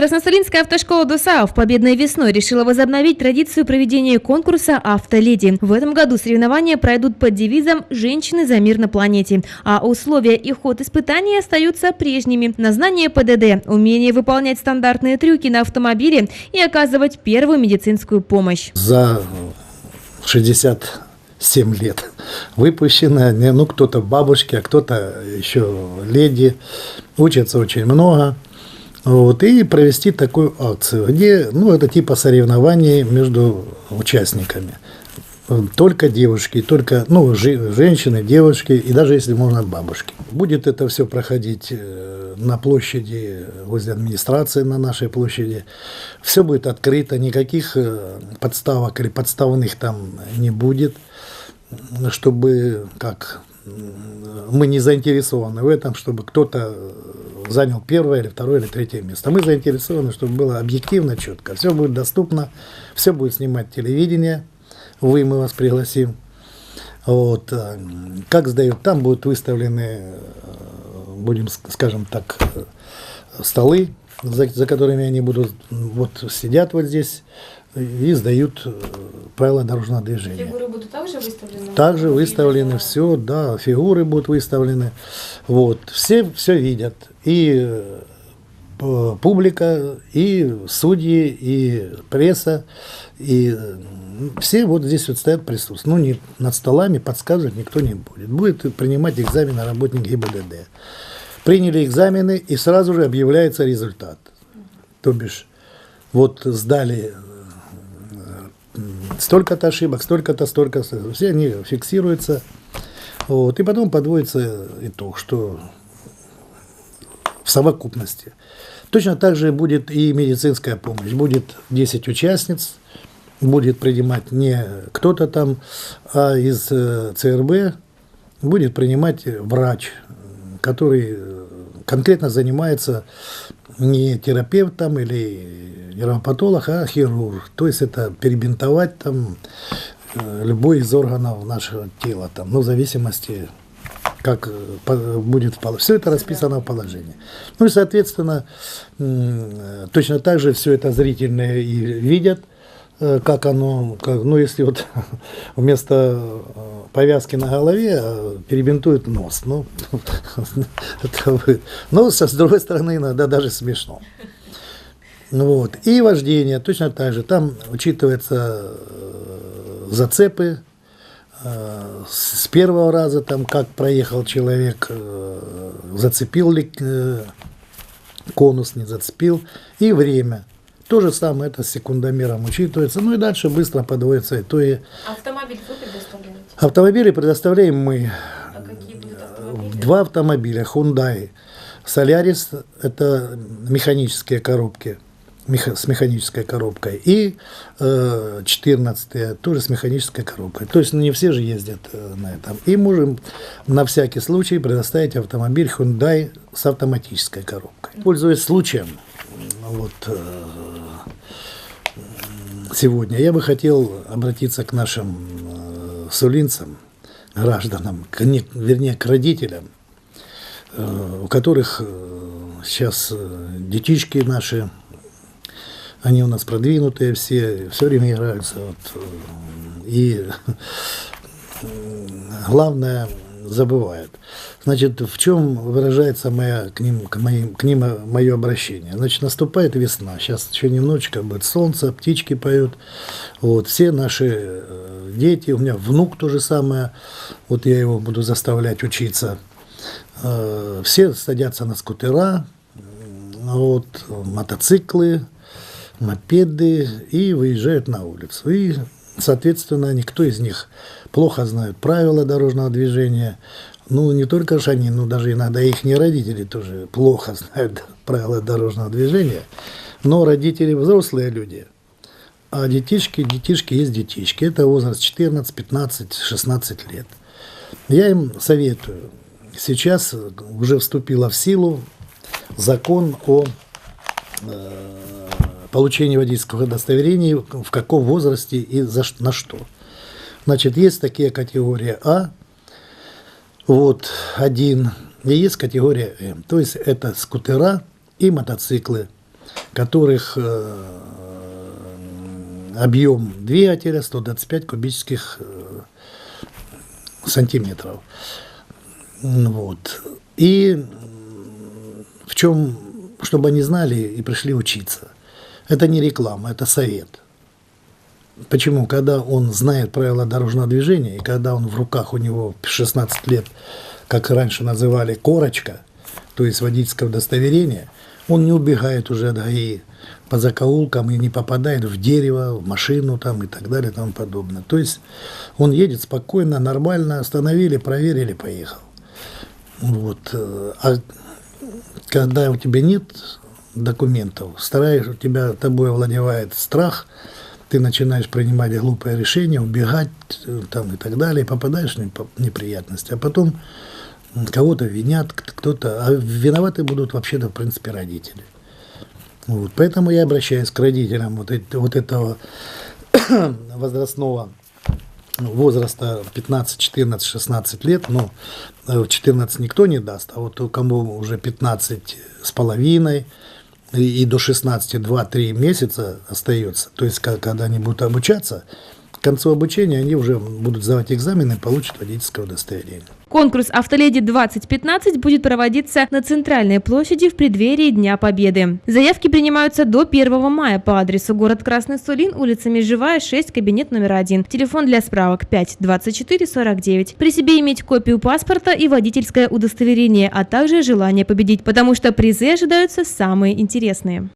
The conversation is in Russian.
Красносолинская автошкола ДОСААФ победной весной решила возобновить традицию проведения конкурса «Автоледи». В этом году соревнования пройдут под девизом «Женщины за мир на планете», а условия и ход испытаний остаются прежними. На знание ПДД, умение выполнять стандартные трюки на автомобиле и оказывать первую медицинскую помощь. за 67 лет выпущено. Ну, кто-то бабушки, а кто-то еще леди. Учатся очень много. Вот, и провести такую акцию, где, ну, это типа соревнований между участниками. Только девушки, только, ну, женщины, девушки и даже, если можно, бабушки. Будет это все проходить э, на площади, возле администрации на нашей площади. Все будет открыто, никаких э, подставок или подставных там не будет, чтобы, как, мы не заинтересованы в этом, чтобы кто-то занял первое или второе или третье место. Мы заинтересованы, чтобы было объективно, четко. Все будет доступно, все будет снимать телевидение, вы, мы вас пригласим. Вот. э, Как сдают, там будут выставлены, э, будем, ск- скажем так, э, столы, за, за которыми они будут, вот сидят вот здесь и сдают э, правила дорожного движения. Фигуры будут также выставлены? Также выставлены все, да, фигуры будут выставлены. Вот, все все видят. И э, публика, и судьи, и пресса, и все вот здесь вот стоят присутствуют. Ну, не над столами подсказывать никто не будет. Будет принимать экзамены работник ГИБДД. Приняли экзамены, и сразу же объявляется результат. То бишь, вот сдали столько-то ошибок, столько-то, столько-то. Все они фиксируются. Вот, и потом подводится итог, что в совокупности. Точно так же будет и медицинская помощь. Будет 10 участниц, будет принимать не кто-то там, а из э, ЦРБ будет принимать врач, который э, конкретно занимается не терапевтом или нейропатолог, а хирург. То есть это перебинтовать там э, любой из органов нашего тела, там, ну, в зависимости как э, будет все это расписано в положении. Ну и, соответственно, точно так же все это зрительные и видят, как оно, как, ну если вот вместо э, повязки на голове э, перебинтуют нос, ну, это вы- но со с другой стороны иногда даже смешно. Ну Вот. И вождение точно так же. Там учитываются э, зацепы, э, с первого раза, там, как проехал человек, э, зацепил ли э, конус, не зацепил, и время. То же самое, это с секундомером учитывается. Ну и дальше быстро подводятся итоги. Автомобиль вы предоставляете? Автомобили предоставляем мы. А какие будут Э, автомобили? Два автомобиля Hyundai Solaris, это механические коробки, с механической коробкой, и э, 14 тоже с механической коробкой. То есть ну, не все же ездят э, на этом. И можем на всякий случай предоставить автомобиль Hyundai с автоматической коробкой. Пользуясь случаем, вот э, сегодня я бы хотел обратиться к нашим э, сулинцам, гражданам, к не- вернее, к родителям, э, у которых сейчас детишки наши, они у нас продвинутые все, все время играются. Вот, и главное, забывают. Значит, в чем выражается моя, к ним, к, моим, к ним мое обращение? Значит, наступает весна, сейчас еще немножечко будет солнце, птички поют. Вот, все наши э, дети, у меня внук то же самое, вот я его буду заставлять учиться. Э, все садятся на скутера, вот, мотоциклы, мопеды и выезжают на улицу. И, соответственно, никто из них плохо знает правила дорожного движения. Ну, не только же они, но даже иногда их не родители тоже плохо знают правила дорожного движения. Но родители взрослые люди. А детишки, детишки есть детишки. Это возраст 14, 15, 16 лет. Я им советую. Сейчас уже вступила в силу закон о э, получении водительского удостоверения, в каком возрасте и за, на что. Значит, есть такие категории А, вот, один, и есть категория М. То есть это скутера и мотоциклы. которых э, объем двигателя 125 кубических э, сантиметров. Вот. И в чем, чтобы они знали и пришли учиться. Это не реклама, это совет. Почему? Когда он знает правила дорожного движения, и когда он в руках у него в 16 лет, как раньше называли, корочка, то есть водительское удостоверение, он не убегает уже от ГАИ по закоулкам и не попадает в дерево, в машину там и так далее и тому подобное. То есть он едет спокойно, нормально, остановили, проверили, поехал. Вот. э, А когда у тебя нет документов, стараешься, у тебя тобой овладевает страх, ты начинаешь принимать глупые решения, убегать э, там и так далее, попадаешь в неприятности. А потом кого-то винят, кто-то, а виноваты будут вообще-то, в принципе, родители. Вот. Поэтому я обращаюсь к родителям вот, вот этого возрастного возраста 15, 14, 16 лет, ну, э, в 14 никто не даст, а вот кому уже 15 с половиной и, до 16 2-3 месяца остается, то есть когда они будут обучаться, к концу обучения они уже будут сдавать экзамены и получат водительское удостоверение. Конкурс «Автоледи-2015» будет проводиться на Центральной площади в преддверии Дня Победы. Заявки принимаются до 1 мая по адресу город Красный Сулин, улица Межевая, 6, кабинет номер 1. Телефон для справок 5 24 49. При себе иметь копию паспорта и водительское удостоверение, а также желание победить, потому что призы ожидаются самые интересные.